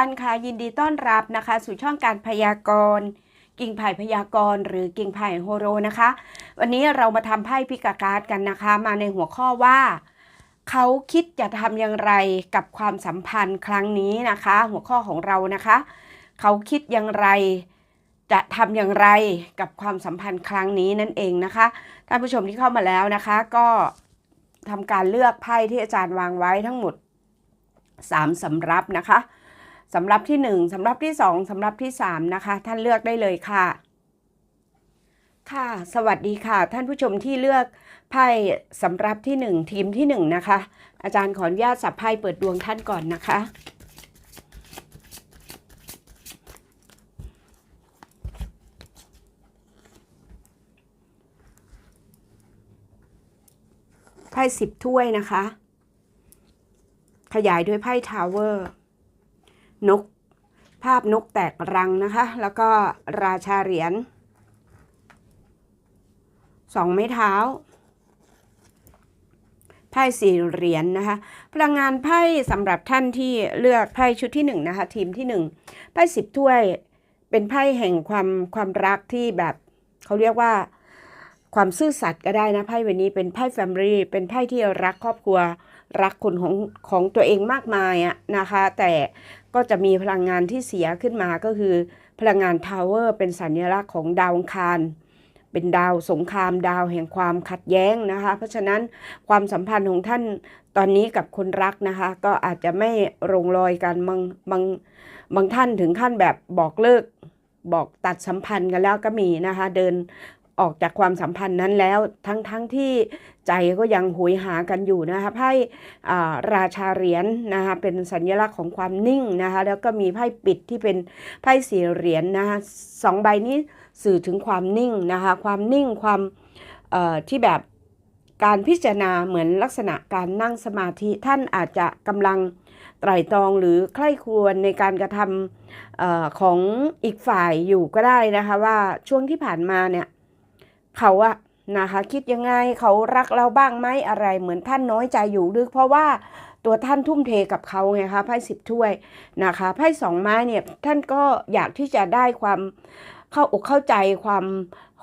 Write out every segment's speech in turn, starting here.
ท่านคะยินดีต้อนรับนะคะ สู่ช่องการพยากรณ์กิ่งไผ่พยากรณ์หรือกิ่งไผ่โฮโรนะคะ วันนี้เรามาทำไพ่พิกาการ์ดกันนะคะ มาในหัวข้อว่า เขาคิดจะทำอย่างไรกับความสัมพันธ์ครั้งนี้นะคะ หัวข้อของเรานะคะ เขาคิดอย่างไร จะทำอย่างไรกับความสัมพันธ์ครั้งนี้นั่นเองนะคะท่านผู้ชมที่เข้ามาแล้วนะคะ ก็ทำการเลือกไพ่ที่อาจารย์วางไว้ทั้งหมด3สำรับนะคะ สำรับที่ 1สำรับที่ 2สำรับที่ 3 นะคะ ท่านเลือกได้เลยค่ะ ค่ะ สวัสดีค่ะ ท่านผู้ชมที่เลือกไพ่สำรับที่ 1 ทีมที่ 1 นะคะ อาจารย์ขออนุญาตสับไพ่เปิดดวงท่านก่อนนะคะไพ่สิบถ้วยนะคะ ขยายด้วยไพ่ทาวเวอร์ นก ภาพนกแตกรังนะคะ แล้วก็ราชาเหรียญสองไม้เท้าไพ่สี่เหรียญนนะคะพลังงานไพ่สำหรับท่านที่เลือกไพ่ชุดที่หนึ่งนะคะทีมที่หนึ่งไพ่สิบถ้วยเป็นไพ่แห่งความความรักที่แบบเขาเรียกว่าความซื่อสัตย์ก็ได้นะไพ่วันนี้เป็นไพ่แฟมิลี่เป็นไพ่ที่รักครอบครัว รักคนของของตัวเองมากมายอะนะคะ แต่ก็จะมีพลังงานที่เสียขึ้นมาก็คือ พลังงานทาวเวอร์เป็นสัญลักษณ์ของดาวอังคารเป็นดาวสงครามดาวแห่งความขัดแย้งนะคะ เพราะฉะนั้นความสัมพันธ์ของท่านตอนนี้กับคนรักนะคะ ก็อาจจะไม่ลงรอยกันบางบางบางท่านถึงขั้นแบบบอกเลิกบอกตัดสัมพันธ์กันแล้วก็มีนะคะ เดิน ออกจากความสัมพันธ์นั้นแล้วทั้งทั้งที่ใจก็ยังหวยหากันอยู่นะคะไพ่ราชาเหรียญนะคะเป็นสัญลักษณ์ของความนิ่งนะคะแล้วก็มีไพ่ปิดที่เป็นไพ่สี่เหรียญนะคะสองใบนี้สื่อถึงความนิ่งนะคะความนิ่งความที่แบบการพิจารณาเหมือนลักษณะการนั่งสมาธิท่านอาจจะกำลังไตร่ตรองหรือใคร่ครวญในการกระทำอของอีกฝ่ายอยู่ก็ได้นะคะว่าช่วงที่ผ่านมาเนี่ย เขาอะนะคะคิดยังไงเขารักเราบ้างไหมอะไรเหมือนท่านน้อยใจอยู่หรือเพราะว่าตัวท่านทุ่มเทกับเขาไงคะไพ่สิบถ้วยนะคะไพ่สองไม้เนี่ยท่านก็อยากที่จะได้ความเข้าอกเข้าใจความ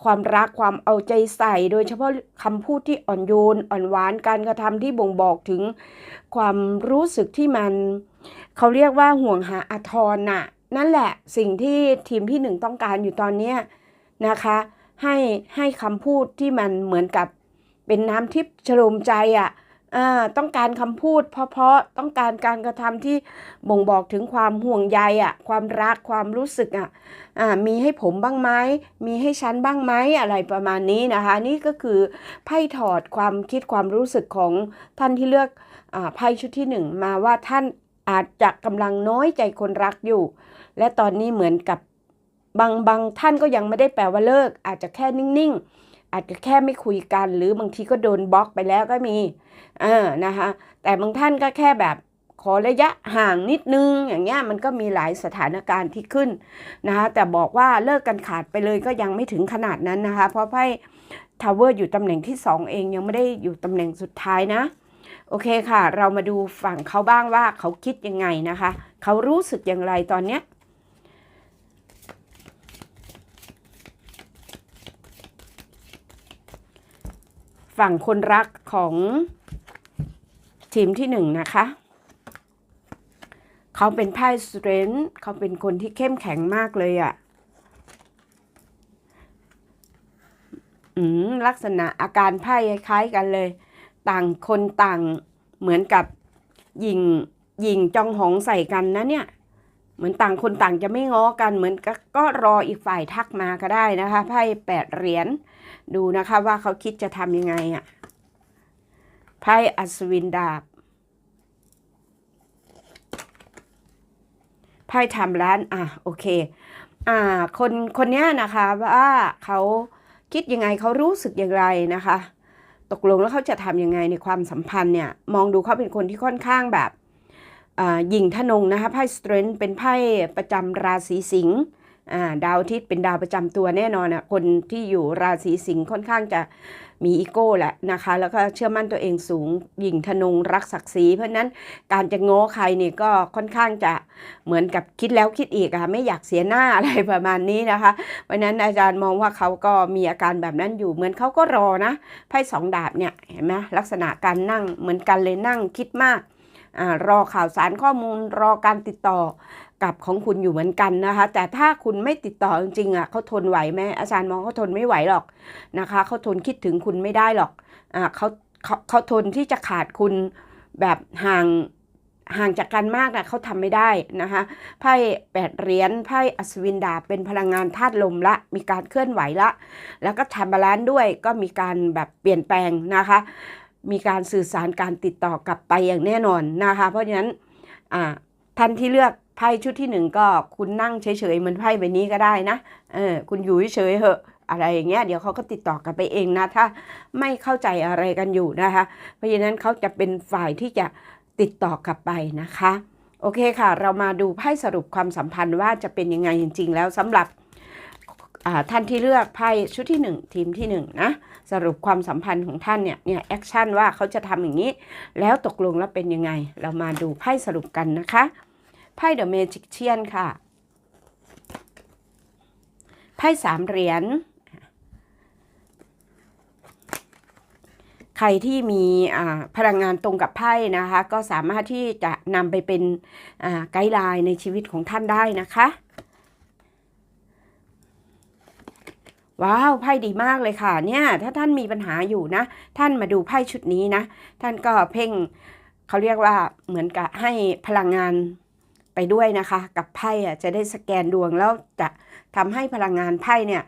ความรักความเอาใจใส่ โดยเฉพาะคำพูดที่อ่อนโยนอ่อนหวานการกระทำที่บ่งบอกถึงความรู้สึกที่มันเขาเรียกว่าห่วงหาอาทรน่ะนั่นแหละสิ่งที่ทีมที่หนึ่งต้องการอยู่ตอนเนี้นะคะ ให้ให้คำพูดที่มันเหมือนกับเป็นน้ำทิพย์ชโลมใจอะ่ะอ่าต้องการคำพูดเพราะๆต้องการการกระทำที่บ่งบอกถึงความห่วงใยอะ่ะ ความรักความรู้สึกอะ่ะอ่ามีให้ผมบ้างไหมมีให้ฉันบ้างไหมอะไรประมาณนี้นะคะ นี่ก็คือไพ่ถอดความคิดความรู้สึกของท่านที่เลือกอไพ่ชุดที่หนึ่งมาว่าท่านอาจจะกำลังน้อยใจคนรักอยู่ และตอนนี้เหมือนกับ บางบางท่านก็ยังไม่ได้แปลว่าเลิก อาจจะแค่นิ่งๆ อาจจะแค่ไม่คุยกัน หรือบางทีก็โดนบล็อกไปแล้วก็มีเออนะคะแต่บางท่านก็แค่แบบขอระยะห่างนิดนึงอย่างเงี้ยมันก็มีหลายสถานการณ์ที่ขึ้นนะคะแต่บอกว่าเลิกกันขาดไปเลยก็ยังไม่ถึงขนาดนั้นนะคะ เพราะไพ่ทาวเวอร์อยู่ตำแหน่งที่ 2 เองยังไม่ได้อยู่ตำแหน่งสุดท้ายนะ โอเคค่ะ เรามาดูฝั่งเขาบ้างว่าเขาคิดยังไงนะคะ เขารู้สึกอย่างไรตอนเนี้ย ฝั่งคนรักของทีมที่หนึ่งนะคะ เขาเป็นไพ่สเตรนท์เขาเป็นคนที่เข้มแข็งมากเลยอะ่ะอืมลักษณะอาการไพ่คล้ายกันเลย ต่างคนต่างเหมือนกับยิงยิงจองหองใส่กันนะเนี่ย เหมือนต่างคนต่างจะไม่ง้อกันเหมือนกก็รออีกฝ่ายทักมาก็ได้นะคะไพ่แปดเหรียญ ดูนะคะว่าเขาคิดจะทำยังไงอะ่ะไพ่อัศวินดาบไพ่ทำร้านอะโอเค อ่าคนคนนี้นะคะว่าเขาคิดยังไงเขารู้สึกอย่างไรนะคะ ตกลงแล้วเขาจะทำยังไงในความสัมพันธ์เนี่ย มองดูเขาเป็นคนที่ค่อนข้างแบบอ่าหญิงทนงนะคะไพ่สเตรนเป็นไพ่ประจำราศีสิงห์ ดาวอาทิตย์เป็นดาวประจำตัวแน่นอนอะคนที่อยู่ราศีสิงห์ค่อนข้างจะมีอีโก้แหละนะคะ แล้วก็เชื่อมั่นตัวเองสูงหยิ่งทนงรักศักดิ์ศรีเพราะนั้นการจะโง้ใครเนี่ยก็ค่อนข้างจะเหมือนกับคิดแล้วคิดอีกอะไม่อยากเสียหน้าอะไรประมาณนี้นะคะ เพราะนั้นอาจารย์มองว่าเขาก็มีอาการแบบนั้นอยู่เหมือนเขาก็รอนะไพ่สองดาบเนี่ยเห็นไหมลักษณะการนั่งเหมือนกันเลยนั่งคิดมาก รอข่าวสารข้อมูลรอการติดต่อกับของคุณอยู่เหมือนกันนะคะ แต่ถ้าคุณไม่ติดต่อจริงๆอะเขาทนไหวไหมอาจารย์มองเขาทนไม่ไหวหรอกนะคะเขาทนคิดถึงคุณไม่ได้หรอกอ่าเขาเขาเขาทนที่จะขาดคุณแบบห่างห่างจากกันมากนะเขาทำไม่ได้นะคะไพ่แปดเหรียญไพ่อัศวินดาเป็นพลังงานธาตุลมละ มีการเคลื่อนไหวละ แล้วก็ทำบาลานซ์ด้วยก็มีการแบบเปลี่ยนแปลงนะคะ มีการสื่อสารการติดต่อกลับไปอย่างแน่นอนนะคะ เพราะฉะนั้นท่านที่เลือกไพ่ชุดที่หนึ่งก็คุณนั่งเฉยๆเหมือนไพ่ใบนี้ก็ได้นะเออคุณอยู่เฉยๆเหอะอะไรอย่างเงี้ยเดี๋ยวเขาก็ติดต่อกับไปเองนะถ้าไม่เข้าใจอะไรกันอยู่นะคะ เพราะฉะนั้นเขาจะเป็นฝ่ายที่จะติดต่อกลับไปนะคะ โอเคค่ะ เรามาดูไพ่สรุปความสัมพันธ์ว่าจะเป็นยังไงจริง ๆ แล้วสำหรับท่านที่เลือกไพ่ชุดที่ 1 ทีมที่ 1 นะ สรุปความสัมพันธ์ของท่านเนี่ยเนี่ยแอคชั่นว่าเขาจะทำอย่างนี้ แล้วตกลงแล้วเป็นยังไง เรามาดูไพ่สรุปกันนะคะไพ่เดอะเมจิกเชียนค่ะไพ่สามเหรียญใครที่มีพลังงานตรงกับไพ่นะคะ ก็สามารถที่จะนำไปเป็นไกด์ไลน์ในชีวิตของท่านได้นะคะ ว้าวไพ่ดีมากเลยค่ะเนี่ยถ้าท่านมีปัญหาอยู่นะ ท่านมาดูไพ่ชุดนี้นะ ท่านก็เพ่งเขาเรียกว่าเหมือนกับให้พลังงานไปด้วยนะคะ กับไพ่อะจะได้สแกนดวงแล้วจะทำให้พลังงานไพ่เนี่ย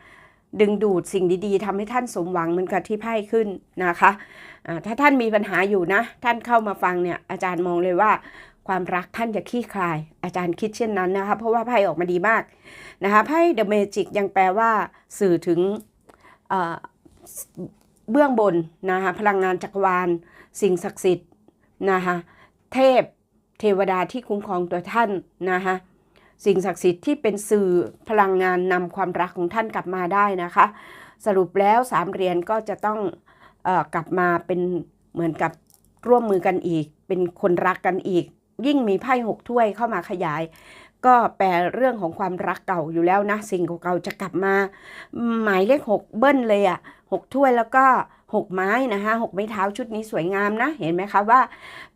ดึงดูดสิ่งดีๆทำให้ท่านสมหวังเหมือนกับที่ไพ่ขึ้นนะคะะถ้าท่านมีปัญหาอยู่นะ ท่านเข้ามาฟังเนี่ยอาจารย์มองเลยว่า ความรักท่านจะขี้คลาย อาจารย์คิดเช่นนั้นนะคะเพราะว่าไพ่ออกมาดีมากนะคะไพ่เดอะเมจิกยังแปลว่าสื่อถึงเบื้องบนนะคะพลังงานจักรวาล สิ่งศักดิ์สิทธิ์นะคะเทพเทวดาที่คุ้มครองตัวท่านนะคะสิ่งศักดิ์สิทธิ์ที่เป็นสื่อพลังงานนำความรักของท่านกลับมาได้นะคะ สรุปแล้วสามเหรียญก็จะต้องออกลับมาเป็นเหมือนกับร่วมมือกันอีก เป็นคนรักกันอีก ยิ่งมีไพ่หกถ้วยเข้ามาขยาย ก็แปลเรื่องของความรักเก่าอยู่แล้วนะ สิ่งเก่าๆจะกลับมา หมายเลขหกเบิ้ลเลยอะ่ะหกถ้วยแล้วก็หกไม้นะคะหกไม้เท้าชุดนี้สวยงามนะ เห็นไหมคะว่า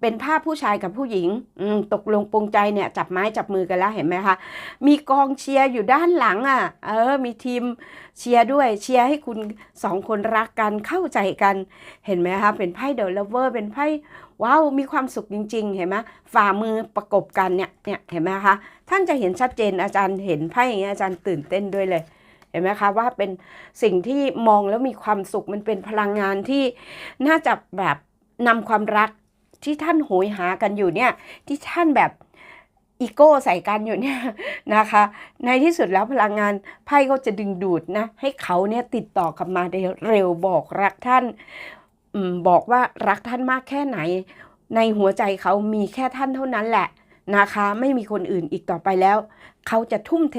เป็นภาพผู้ชายกับผู้หญิงตกลงปรงใจเนี่ยจับไม้จับมือกันแล้วเห็นไหมคะ มีกองเชียร์อยู่ด้านหลังอะ่ะ เออ มีทีมเชียร์ด้วยเชียร์ให้คุณสองคนรักกันเข้าใจกัน เห็นไหมคะเป็นไพ่เดลเวอร์เป็นไพ่ ว้าวมีความสุขจริง ๆ เห็นไหมฝ่ามือประกบกันเนี่ยเนี่ยเห็นไหมคะท่านจะเห็นชัดเจนอาจารย์เห็นไพ่อย่างเงี้ยอาจารย์ตื่นเต้นด้วยเลยเห็นไหมคะว่าเป็นสิ่งที่มองแล้วมีความสุขมันเป็นพลังงานที่น่าจะแบบนำความรักที่ท่านโหยหากันอยู่เนี่ยที่ท่านแบบอีโก้ใส่กันอยู่เนี่ยนะคะ ในที่สุดแล้วพลังงานไพ่ก็จะดึงดูดนะให้เขาเนี่ยติดต่อกลับมาได้เร็วบอกรักท่าน บอกว่ารักท่านมากแค่ไหน ในหัวใจเขามีแค่ท่านเท่านั้นแหละนะคะไม่มีคนอื่นอีกต่อไปแล้ว เขาจะทุ่มเท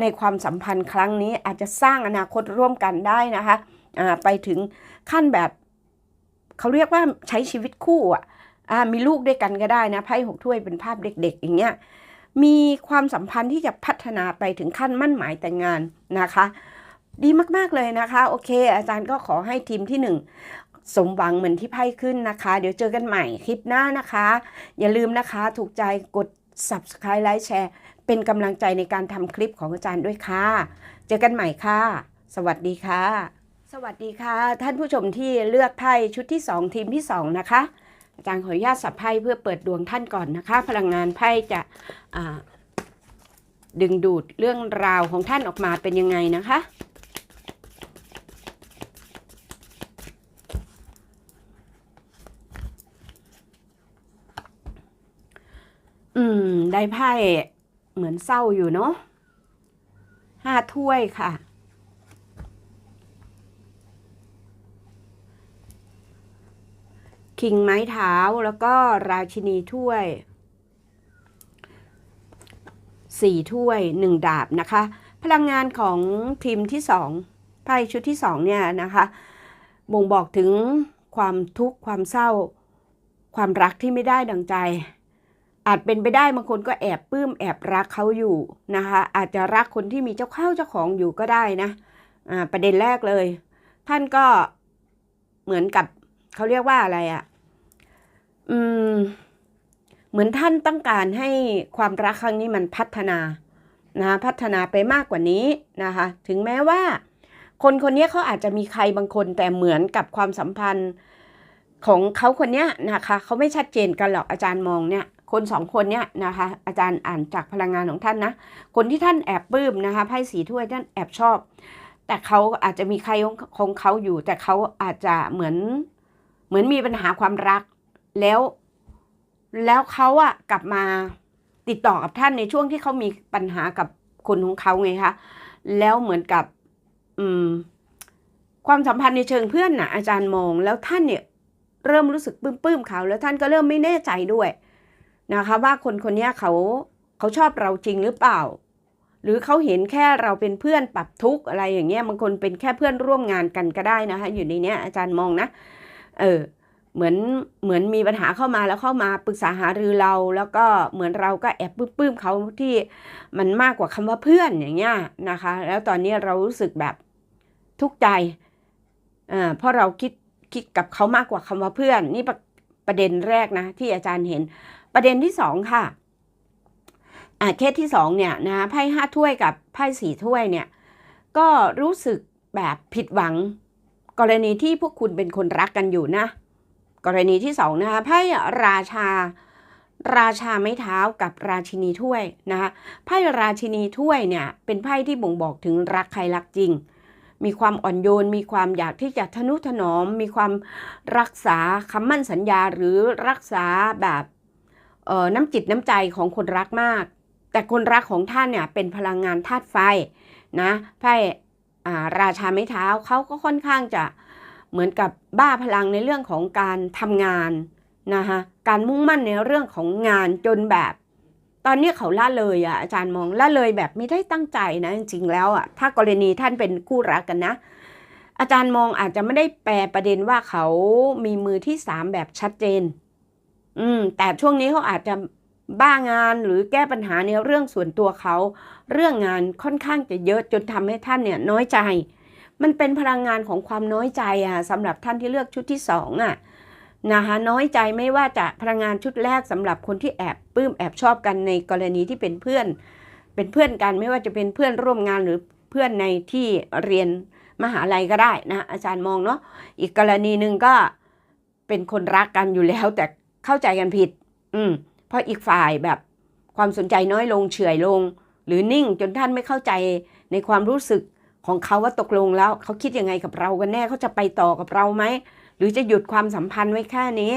ในความสัมพันธ์ครั้งนี้อาจจะสร้างอนาคตร่วมกันได้นะคะไปถึงขั้นแบบเขาเรียกว่าใช้ชีวิตคู่อะมีลูกด้วยกันก็ได้นะไพ่หกถ้วยเป็นภาพเด็ก ๆ อย่างเงี้ยมีความสัมพันธ์ที่จะพัฒนาไปถึงขั้นมั่นหมายแต่งงานนะคะ ดีมากๆเลยนะคะ โอเค อาจารย์ก็ขอให้ทีมที่หนึ่ง สมหวังเหมือนที่ไพ่ขึ้นนะคะ เดี๋ยวเจอกันใหม่คลิปหน้านะคะ อย่าลืมนะคะ ถูกใจกด subscribe ไลค์แชร์เป็นกำลังใจในการทำคลิปของอาจารย์ด้วยค่ะ เจอกันใหม่ค่ะ สวัสดีค่ะ สวัสดีค่ะ ท่านผู้ชมที่เลือกไพ่ชุดที่ 2 ทีมที่ 2 นะคะ อาจารย์ขออนุญาตสับไพ่เพื่อเปิดดวงท่านก่อนนะคะ พลังงานไพ่จะดึงดูดเรื่องราวของท่านออกมาเป็นยังไงนะคะอืม ได้ไพ่เหมือนเศร้าอยู่เนาะห้าถ้วยค่ะ คิงไม้เท้าแล้วก็ราชินีถ้วยสี่ถ้วยหนึ่งดาบนะคะ พลังงานของทีมที่สองไพ่ชุดที่สองเนี่ยนะคะบ่งบอกถึงความทุกข์ความเศร้า ความรักที่ไม่ได้ดังใจ อาจเป็นไปได้บางคนก็แอบปลื้มแอบรักเขาอยู่นะคะ อาจจะรักคนที่มีเจ้าเข้าเจ้าของอยู่ก็ได้นะอ่าประเด็นแรกเลย ท่านก็เหมือนกับเขาเรียกว่าอะไรอะ่ะอืมเหมือนท่านต้องการให้ความรักครั้งนี้มันพัฒนานะพัฒนาไปมากกว่านี้นะคะ ถึงแม้ว่า คนคนนี้เขาอาจจะมีใครบางคนแต่เหมือนกับความสัมพันธ์ของเขาคนนี้นะคะเขาไม่ชัดเจนกันหรอกอาจารย์มองเนี่ย คนสองคนเนี้ยนะคะ อาจารย์อ่านจากพลังงานของท่านนะ คนที่ท่านแอบปลื้มนะคะไพ่สีถ้วยท่านแอบชอบ แต่เขาอาจจะมีใครของของเขาอยู่ แต่เขาอาจจะเหมือนเหมือนมีปัญหาความรัก แล้ว แล้วเขาอะกลับมาติดต่อกับท่านในช่วงที่เขามีปัญหากับคนของเขาไงคะแล้วเหมือนกับ อืม ความสัมพันธ์ในเชิงเพื่อนนะอาจารย์มอง แล้วท่านเนี่ย เริ่มรู้สึกปลื้มๆเขาแล้วท่านก็เริ่มไม่แน่ใจด้วย นะคะว่าคนคนนี้เขาเขาชอบเราจริงหรือเปล่า หรือเขาเห็นแค่เราเป็นเพื่อนปรับทุกข์อะไรอย่างเงี้ยบางคนเป็นแค่เพื่อนร่วมงานกันก็ได้นะคะอยู่ในเนี้ยอาจารย์มองนะเออเหมือนเหมือนมีปัญหาเข้ามาแล้วเข้ามาปรึกษาหารือเรา แล้วก็เหมือนเราก็แอบปื้มๆเขาที่มันมากกว่าคำว่าเพื่อนอย่างเงี้ยนะคะ แล้วตอนนี้เรารู้สึกแบบทุกข์ใจอ่าเพราะเราคิดคิดกับเขามากกว่าคำว่าเพื่อน นี่ประประเด็นแรกนะที่อาจารย์เห็น ประเด็นที่สองค่ะอ่าเคสที่สองเนี่ยนะไพ่ห้าถ้วยกับไพ่สี่ถ้วยเนี่ยก็รู้สึกแบบผิดหวัง กรณีที่พวกคุณเป็นคนรักกันอยู่นะ กรณีที่สองนะคะไพ่ราชา ราชาไม้เท้ากับราชินีถ้วยนะคะไพ่ราชินีถ้วยเนี่ยเป็นไพ่ที่บ่งบอกถึงรักใครรักจริง มีความอ่อนโยน มีความอยากที่จะทนุถนอม มีความรักษาคำมั่นสัญญาหรือรักษาแบบ น้ำจิตน้ำใจของคนรักมาก แต่คนรักของท่านเนี่ยเป็นพลังงานธาตุไฟนะไพ่ราชาไม้เท้าเขาก็ค่อนข้างจะเหมือนกับบ้าพลังในเรื่องของการทำงานนะคะการมุ่งมั่นในเรื่องของงานจนแบบ ตอนนี้เขาละเลยอะอาจารย์มองละเลยแบบไม่ได้ตั้งใจนะจริงๆแล้วอะถ้ากรณีท่านเป็นคู่รักกันนะ อาจารย์มองอาจจะไม่ได้แปลประเด็นว่าเขามีมือที่สามแบบชัดเจน อืม แต่ช่วงนี้เขาอาจจะบ้างานหรือแก้ปัญหาในเรื่องส่วนตัวเขา เรื่องงานค่อนข้างจะเยอะจนทำให้ท่านเนี่ยน้อยใจ มันเป็นพลังงานของความน้อยใจอะสำหรับท่านที่เลือกชุดที่สองอะนะคะน้อยใจไม่ว่าจะพลังงานชุดแรกสำหรับคนที่แอบปลื้มแอบชอบกันในกรณีที่เป็นเพื่อน เป็นเพื่อนกันไม่ว่าจะเป็นเพื่อนร่วมงานหรือเพื่อนในที่เรียนมหาลัยก็ได้นะอาจารย์มองเนาะอีกกรณีหนึ่งก็เป็นคนรักกันอยู่แล้วแต่ เข้าใจกันผิด อืม เพราะอีกฝ่ายแบบความสนใจน้อยลงเฉื่อยลง หรือนิ่งจนท่านไม่เข้าใจในความรู้สึกของเขาว่าตกลงแล้วเขาคิดยังไงกับเรากันแน่เขาจะไปต่อกับเราไหมหรือจะหยุดความสัมพันธ์ไว้แค่นี้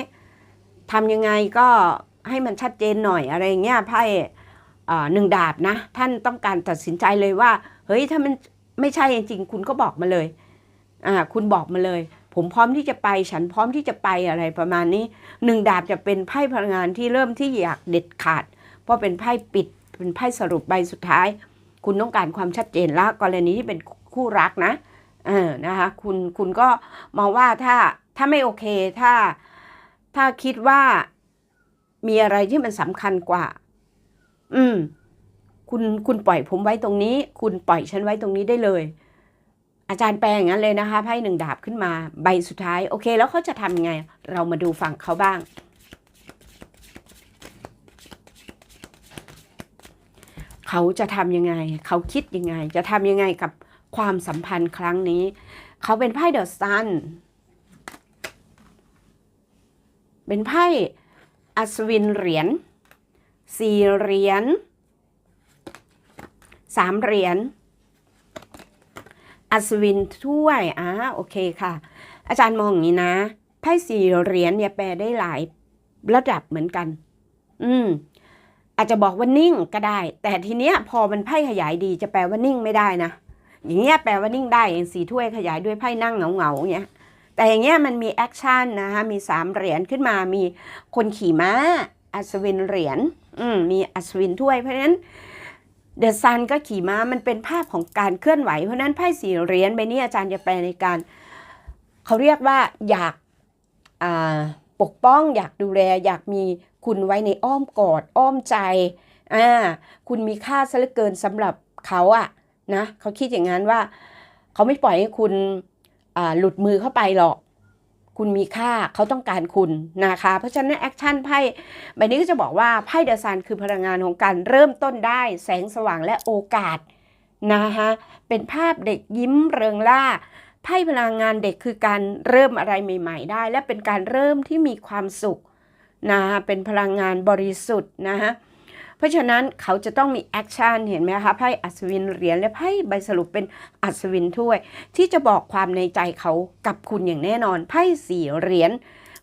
ทำยังไงก็ให้มันชัดเจนหน่อยอะไรเงี้ยไพ่หนึ่งดาบนะ ท่านต้องการตัดสินใจเลยว่า เฮ้ยถ้ามันไม่ใช่จริงคุณก็บอกมาเลยอ่าคุณบอกมาเลย ผมพร้อมที่จะไป ฉันพร้อมที่จะไปอะไรประมาณนี้หนึ่งดาบจะเป็นไพ่พลังงานที่เริ่มที่อยากเด็ดขาด เพราะเป็นไพ่ปิด เป็นไพ่สรุปใบสุดท้าย คุณต้องการความชัดเจนแล้วกรณีที่เป็นคู่รักนะเออนะคะคุณคุณก็มองว่าถ้าถ้าไม่โอเคถ้าถ้าคิดว่ามีอะไรที่มันสำคัญกว่า อืม คุณคุณปล่อยผมไว้ตรงนี้ คุณปล่อยฉันไว้ตรงนี้ได้เลย อาจารย์แปลอย่างนั้นเลยนะคะไพ่หนึ่งดาบขึ้นมาใบสุดท้ายโอเค แล้วเขาจะทำยังไง เรามาดูฝั่งเขาบ้าง เขาจะทำยังไง เขาคิดยังไง จะทำยังไงกับความสัมพันธ์ครั้งนี้ เขาเป็นไพ่เดอะซันเป็นไพ่อัศวินเหรียญสี่เหรียญสามเหรียญ อัศวินถ้วยอ่าโอเคค่ะ อาจารย์มองอย่างนี้นะไพ่สี่เหรียญเนี่ยแปลได้หลายระดับเหมือนกัน อืม อาจจะบอกว่านิ่งก็ได้ แต่ทีเนี้ย พอมันไพ่ขยายดีจะแปลว่านิ่งไม่ได้นะอย่างเงี้ยแปลว่านิ่งได้อย่างสีถ้วยขยายด้วยไพ่นั่งเหงาเงาอย่างเงี้ยแต่อย่างเงี้ยมันมีแอคชั่นนะคะมีสามเหรียญขึ้นมามีคนขี่ม้าอัศวินเหรียญอืมมีอัศวินถ้วยเพราะฉะนั้น เดอะซันก็ขี่ม้ามันเป็นภาพของการเคลื่อนไหว เพราะนั้นไพ่สี่เหรียญใบนี้อาจารย์จะแปลในการ เขาเรียกว่าอยากาปกป้อง อยากดูแล อยากมีคุณไว้ในอ้อมกอด อ้อมใจอ่าคุณมีค่าซะเหลือเกินสำหรับเขาอะนะเขาคิดอย่างนั้นว่า เขาไม่ปล่อยให้คุณหลุดมือเข้าไปหรอก คุณมีค่าเขาต้องการคุณนะคะ เพราะฉะนั้นแอคชั่นไพ่ใบนี้ก็จะบอกว่าไพ่เดอะซันคือพลังงานของการเริ่มต้นได้ แสงสว่างและโอกาสนะคะเป็นภาพเด็กยิ้มเริงร่าไพ่พลังงานเด็กคือการเริ่มอะไรใหม่ ๆ ได้ และเป็นการเริ่มที่มีความสุขนะเป็นพลังงานบริสุทธิ์นะฮะ เพราะฉะนั้นเขาจะต้องมีแอคชั่นเห็นไหมคะไพ่อัศวินเหรียญและไพ่ใบสรุปเป็นอัศวินถ้วย ที่จะบอกความในใจเขากับคุณอย่างแน่นอนไพ่สี่เหรียญ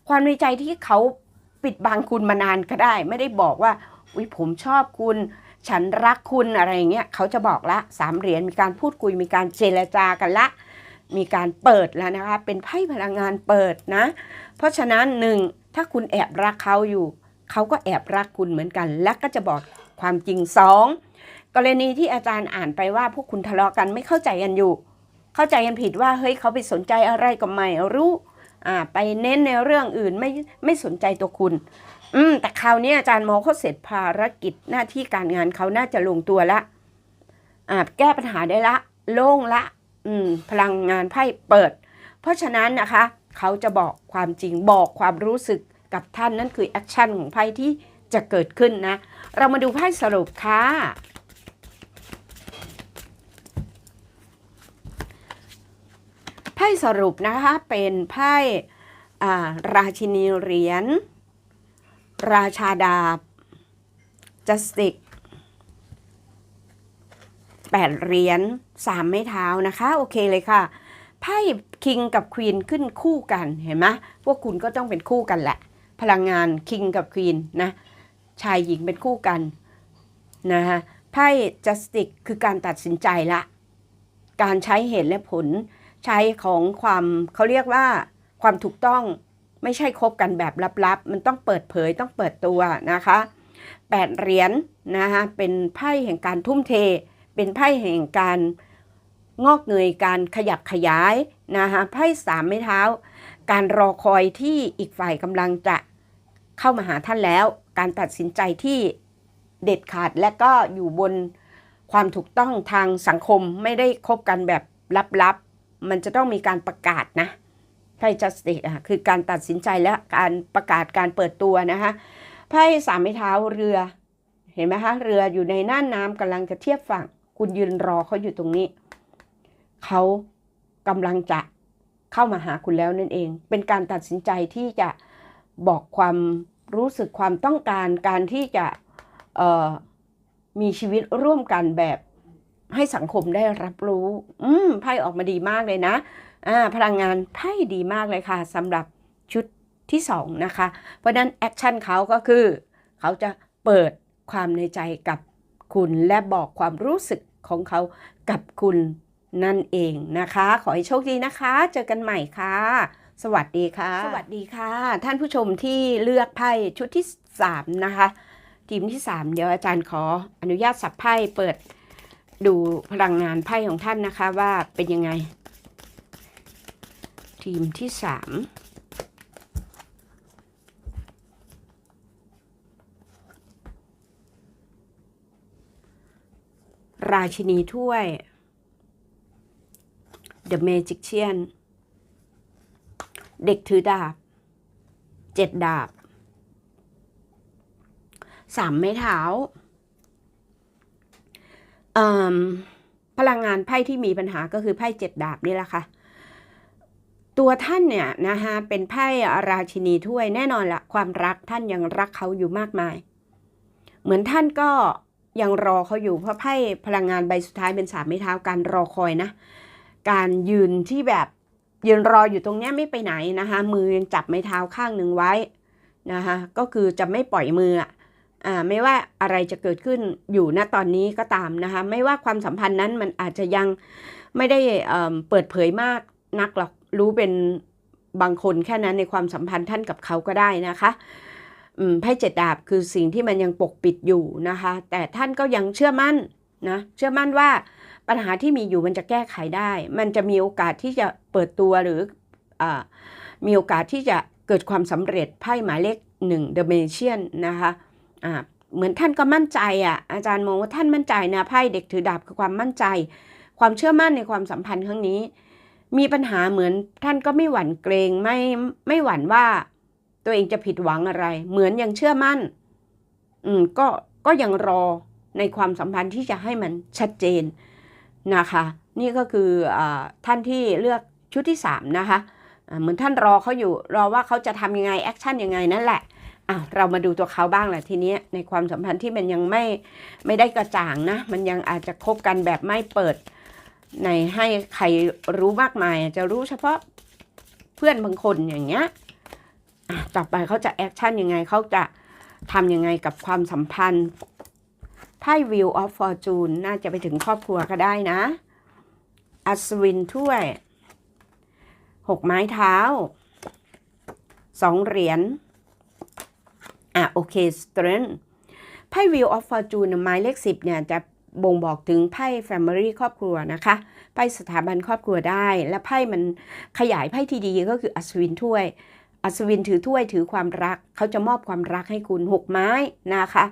ความในใจที่เขาปิดบังคุณมานานก็ได้ ไม่ได้บอกว่าอุ้ยผมชอบคุณ ฉันรักคุณอะไรเงี้ยเขาจะบอกละสามเหรียญมีการพูดคุยมีการเจรจากันละ มีการเปิดแล้วนะคะ เป็นไพ่พลังงานเปิดนะ เพราะฉะนั้นหนึ่งถ้าคุณแอบรักเขาอยู่ เขาก็แอบรักคุณเหมือนกัน และก็จะบอกความจริงสองกรณีที่อาจารย์อ่านไปว่าพวกคุณทะเลาะกันไม่เข้าใจกันอยู่ เข้าใจกันผิดว่าเฮ้ยเขาไปสนใจอะไรก็ไม่รู้อ่าไปเน้นในเรื่องอื่นไม่ไม่สนใจตัวคุณ อืม แต่คราวนี้อาจารย์มองเขาเสร็จภารกิจหน้าที่การงานเขาน่าจะลงตัวละอ่าแก้ปัญหาได้ละ โล่งละ อืม พลังงานไพ่เปิด เพราะฉะนั้นนะคะ เขาจะบอกความจริงบอกความรู้สึก กับท่านนั่นคือแอคชั่นของไพ่ที่จะเกิดขึ้นนะ เรามาดูไพ่สรุปค่ะไพ่สรุปนะคะเป็นไพ่ราชินีเหรียญ ราชาดาบจัสติกแปดเหรียญสามไม้เท้านะคะ โอเคเลยค่ะไพ่คิงกับควีนขึ้นคู่กันเห็นไหมพวกคุณก็ต้องเป็นคู่กันแหละ พลังงานคิงกับควีนนะชายหญิงเป็นคู่กันนะฮะไพ่จัสติกคือการตัดสินใจละ การใช้เหตุและผลใช้ของความเขาเรียกว่าความถูกต้องไม่ใช่คบกันแบบลับๆ มันต้องเปิดเผยต้องเปิดตัวนะคะแปดเหรียญนะคะเป็นไพ่แห่งการทุ่มเท เป็นไพ่แห่งการงอกเงยการขยับขยายนะคะไพ่สามไม้เท้า การรอคอยที่อีกฝ่ายกำลังจะ เข้ามาหาท่านแล้ว การตัดสินใจที่เด็ดขาดและก็อยู่บนความถูกต้องทางสังคมไม่ได้คบกันแบบลับๆ มันจะต้องมีการประกาศนะไพ่จัสติกอะคือการตัดสินใจและการประกาศการเปิดตัวนะคะไพ่สามไม้เท้าเรือ เห็นไหมคะเรืออยู่ในน่านน้ำกำลังจะเทียบฝั่ง คุณยืนรอเขาอยู่ตรงนี้ เขากำลังจะเข้ามาหาคุณแล้วนั่นเอง เป็นการตัดสินใจที่จะ บอกความรู้สึกความต้องการการที่จะมีชีวิตร่วมกันแบบให้สังคมได้รับรู้ อืมไพ่ออกมาดีมากเลยนะอ่าพลังงานไพ่ดีมากเลยค่ะสำหรับชุดที่สองนะคะ เพราะฉะนั้นแอคชั่นเขาก็คือ เขาจะเปิดความในใจกับคุณและบอกความรู้สึกของเขากับคุณนั่นเองนะคะ ขอให้โชคดีนะคะ เจอกันใหม่ค่ะ สวัสดีค่ะ สวัสดีค่ะ ท่านผู้ชมที่เลือกไพ่ชุดที่ 3 นะคะ ทีมที่ 3 เดี๋ยวอาจารย์ขออนุญาตสับไพ่เปิดดูพลังงานไพ่ของท่านนะคะว่าเป็นยังไง ทีมที่ 3ราชินีถ้วย The Magician เด็กถือดาบเจ็ดดาบสามไม้เท้าพลังงานไพ่ที่มีปัญหาก็คือไพ่เจ็ดดาบนี่แหละค่ะ ตัวท่านเนี่ยนะคะเป็นไพ่ราชินีถ้วยแน่นอนละความรักท่านยังรักเขาอยู่มากมาย เหมือนท่านก็ยังรอเขาอยู่เพราะไพ่พลังงานใบสุดท้ายเป็นสามไม้เท้าการรอคอยนะ การยืนที่แบบ ยืนรออยู่ตรงนี้ไม่ไปไหนนะคะ มือยังจับไม้เท้าข้างหนึ่งไว้นะคะก็คือจะไม่ปล่อยมืออ่าไม่ว่าอะไรจะเกิดขึ้นอยู่ณตอนนี้ก็ตามนะคะ ไม่ว่าความสัมพันธ์นั้นมันอาจจะยังไม่ได้เอิ่มเปิดเผยมากนักหรอกรู้เป็นบางคนแค่นั้นในความสัมพันธ์ท่านกับเขาก็ได้นะคะไพ่เจ็ดดาบคือสิ่งที่มันยังปกปิดอยู่นะคะ แต่ท่านก็ยังเชื่อมั่นนะเชื่อมั่นว่า ปัญหาที่มีอยู่มันจะแก้ไขได้ มันจะมีโอกาสที่จะเปิดตัวหรืออมีโอกาสที่จะเกิดความสำเร็จไพ่หมายเลขหนึ่ง The Magician นะคะอ่าเหมือนท่านก็มั่นใจอะอาจารย์มองว่าท่านมั่นใจนะไพ่เด็กถือดาบคือความมั่นใจ ความเชื่อมั่นในความสัมพันธ์ครั้งนี้ มีปัญหาเหมือนท่านก็ไม่หวั่นเกรงไม่ไม่หวั่นว่า ตัวเองจะผิดหวังอะไร เหมือนยังเชื่อมั่น อืมก็ก็ยังรอในความสัมพันธ์ที่จะให้มันชัดเจน นะคะ นี่ก็คืออท่านที่เลือกชุดที่ 3 นะคะเหมือนท่านรอเขาอยู่รอว่าเขาจะทำยังไงแอคชั่นยังไงนั่นแหละอะเรามาดูตัวเขาบ้างแหละทีนี้ในความสัมพันธ์ที่มันยังไม่ไม่ได้กระจ่างนะ มันยังอาจจะคบกันแบบไม่เปิด ในให้ใครรู้มากมาย จะรู้เฉพาะเพื่อนบางคนอย่างเงี้ยต่อไปเขาจะแอคชั่นยังไงเขาจะทำยังไงกับความสัมพันธ์ ไพ่ Wheel of Fortune น่าจะไปถึงครอบครัวก็ได้นะ อัศวินถ้วย หกไม้เท้า สองเหรียญ อะโอเค strength ไพ่ Wheel of Fortune หมายเลขสิบเนี่ยจะบ่งบอกถึงไพ่ Family ครอบครัวนะคะ ไพ่สถาบันครอบครัวได้ และไพ่มันขยายไพ่ที่ดีก็คืออัศวินถ้วย อัศวินถือถ้วยถือความรัก เขาจะมอบความรักให้คุณหกไม้นะคะ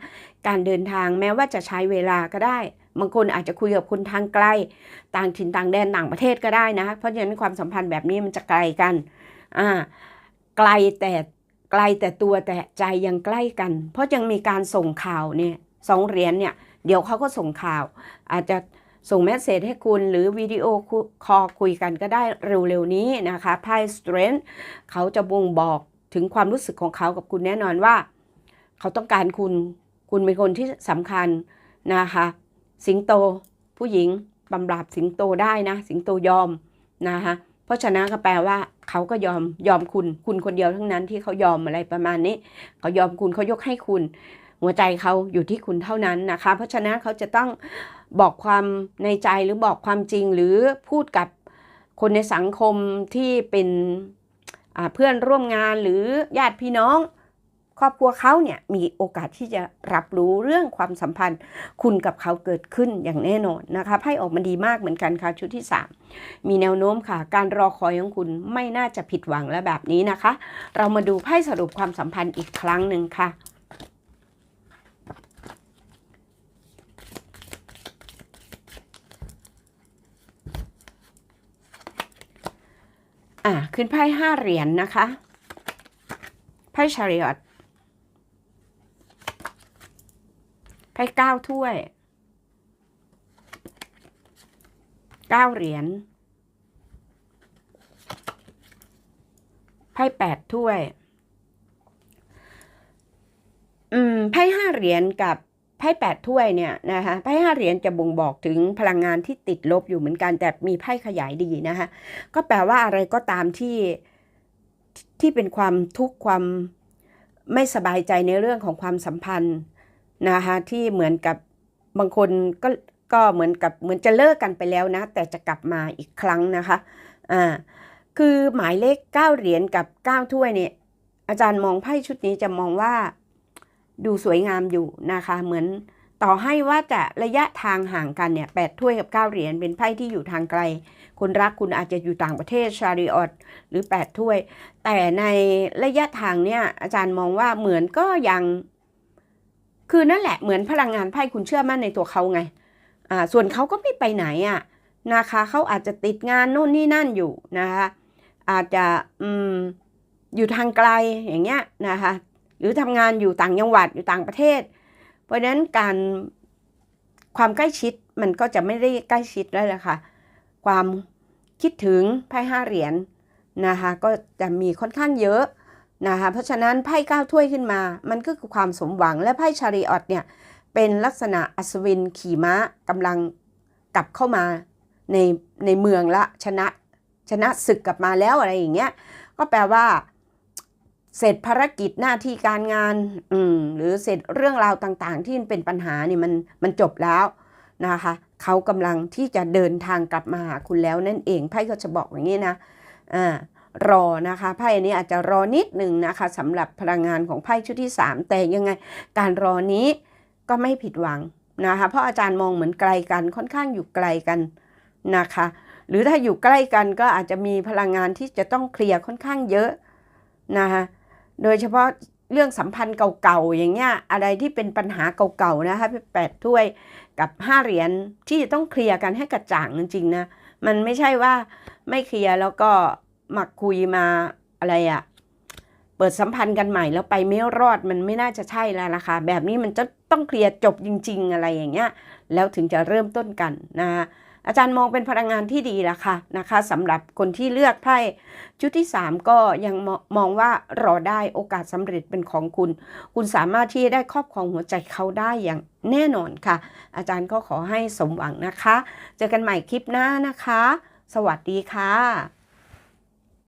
การเดินทางแม้ว่าจะใช้เวลาก็ได้ บางคนอาจจะคุยกับคนทางไกล ต่างถิ่นต่างแดนต่างประเทศก็ได้นะ เพราะฉะนั้นความสัมพันธ์แบบนี้มันจะไกลกันอ่าไกลแต่ไกลแต่ตัวแต่ใจยังใกล้กัน เพราะยังมีการส่งข่าวเนี่ยสองเหรียญเนี่ยเดี๋ยวเขาก็ส่งข่าว อาจจะ ส่งเมสเซจให้คุณหรือวิดีโอคอลคุยกันก็ได้เร็วๆนี้นะคะไพ่ Strength เขาจะบ่งบอกถึงความรู้สึกของเขากับคุณแน่นอนว่า เขาต้องการคุณ คุณเป็นคนที่สำคัญนะคะ สิงโตผู้หญิงบำราบสิงโตได้นะ สิงโตยอมนะคะเพราะฉะนั้นก็แปลว่าเขาก็ยอมยอมคุณ คุณคนเดียวทั้งนั้นที่เขายอมอะไรประมาณนี้ เขายอมคุณเขายกให้คุณ หัวใจเขาอยู่ที่คุณเท่านั้นนะคะ เพราะฉะนั้นเขาจะต้องบอกความในใจหรือบอกความจริงหรือพูดกับคนในสังคมที่เป็นเพื่อนร่วมงานหรือญาติพี่น้อง ครอบครัวเขาเนี่ยมีโอกาสที่จะรับรู้เรื่องความสัมพันธ์ คุณกับเขาเกิดขึ้นอย่างแน่นอนนะคะไพ่ออกมาดีมากเหมือนกันค่ะชุดที่ 3 มีแนวโน้มค่ะ การรอคอยของคุณไม่น่าจะผิดหวังและแบบนี้นะคะ เรามาดูไพ่สรุปความสัมพันธ์อีกครั้งหนึ่งค่ะ อะขึ้นไพ่ห้าเหรียญนนะคะ ไพ่ชาริอตไพ่เก้าถ้วยเก้าเหรียญไพ่แปดถ้วย อืม ไพ่ห้าเหรียญกับ ไพ่แปดถ้วยเนี่ยนะคะไพ่ห้าเหรียญจะบ่งบอกถึงพลังงานที่ติดลบอยู่เหมือนกัน แต่มีไพ่ขยายดีนะคะก็แปลว่าอะไรก็ตามที่ที่เป็นความทุกข์ความไม่สบายใจในเรื่องของความสัมพันธ์นะคะที่เหมือนกับบางคนก็ก็เหมือนกับเหมือนจะเลิกกันไปแล้วนะ แต่จะกลับมาอีกครั้งนะคะอ่าคือหมายเลข 9 เหรียญกับ 9 ถ้วยเนี่ยอาจารย์มองไพ่ชุดนี้จะมองว่า ดูสวยงามอยู่นะคะ เหมือนต่อให้ว่าจะระยะทางห่างกันเนี่ยแปดถ้วยกับ 9 เหรียญเป็นไพ่ที่อยู่ทางไกล คนรักคุณอาจจะอยู่ต่างประเทศชาริออตหรือ 8 ถ้วย แต่ในระยะทางเนี่ยอาจารย์มองว่าเหมือนก็ยัง คือนั่นแหละเหมือนพลังงานไพ่คุณเชื่อมั่นในตัวเขาไงอ่าส่วนเขาก็ไม่ไปไหนอะนะคะเขาอาจจะติดงานโน่นนี่นั่นอยู่นะคะอาจจะอืมอยู่ทางไกลอย่างเงี้ยนะคะ หรือทำงานอยู่ต่างจังหวัดอยู่ต่างประเทศ เพราะฉะนั้นการความใกล้ชิดมันก็จะไม่ได้ใกล้ชิดแล้วแหละค่ะ ความคิดถึงไพ่ห้าเหรียญนะคะก็จะมีค่อนข้างเยอะนะคะเพราะฉะนั้นไพ่เก้าถ้วยขึ้นมา มันก็คือความสมหวังและไพ่ชาริออตเนี่ยเป็นลักษณะอัศวินขี่ม้ากำลังกลับเข้ามาในในเมืองละชนะชนะศึกกลับมาแล้วอะไรอย่างเงี้ยก็แปลว่า เสร็จภารกิจหน้าที่การงานอืมหรือเสร็จเรื่องราวต่างๆ ที่เป็นปัญหานี่มันมันจบแล้วนะคะเขากำลังที่จะเดินทางกลับมาหาคุณแล้วนั่นเองไพ่ก็จะบอกอย่างนี้นะอ่ารอนะคะไพ่อันนี้อาจจะรอนิดหนึ่งนะคะสำหรับพลังงานของไพ่ชุดที่ 3 แต่ยังไง การรอนี้ก็ไม่ผิดหวังนะคะเพราะอาจารย์มองเหมือนไกลกันค่อนข้างอยู่ไกลกันนะคะหรือถ้าอยู่ใกล้กันก็อาจจะมีพลังงานที่จะต้องเคลียร์ค่อนข้างเยอะนะคะ โดยเฉพาะเรื่องสัมพันธ์เก่าๆอย่างเงี้ยอะไรที่เป็นปัญหาเก่าๆนะคะแปดถ้วยกับห้าเหรียญที่จะต้องเคลียร์กันให้กระจ่างจริงๆนะมันไม่ใช่ว่าไม่เคลียร์แล้วก็มาคุยมาอะไรอะเปิดสัมพันธ์กันใหม่แล้วไปไม่รอดมันไม่น่าจะใช่แล้วล่ะค่ะแบบนี้มันจะต้องเคลียร์จบจริง ๆ อะไรอย่างเงี้ยแล้วถึงจะเริ่มต้นกันนะคะ อาจารย์มองเป็นพลังงานที่ดีละค่ะนะคะสำหรับคนที่เลือกไพ่ชุดที่ 3 ก็ยังมองมองว่ารอได้โอกาสสำเร็จเป็นของคุณ คุณสามารถที่จะได้ครอบครองหัวใจเขาได้อย่างแน่นอนค่ะ อาจารย์ก็ขอให้สมหวังนะคะ เจอกันใหม่คลิปหน้านะคะ สวัสดีค่ะ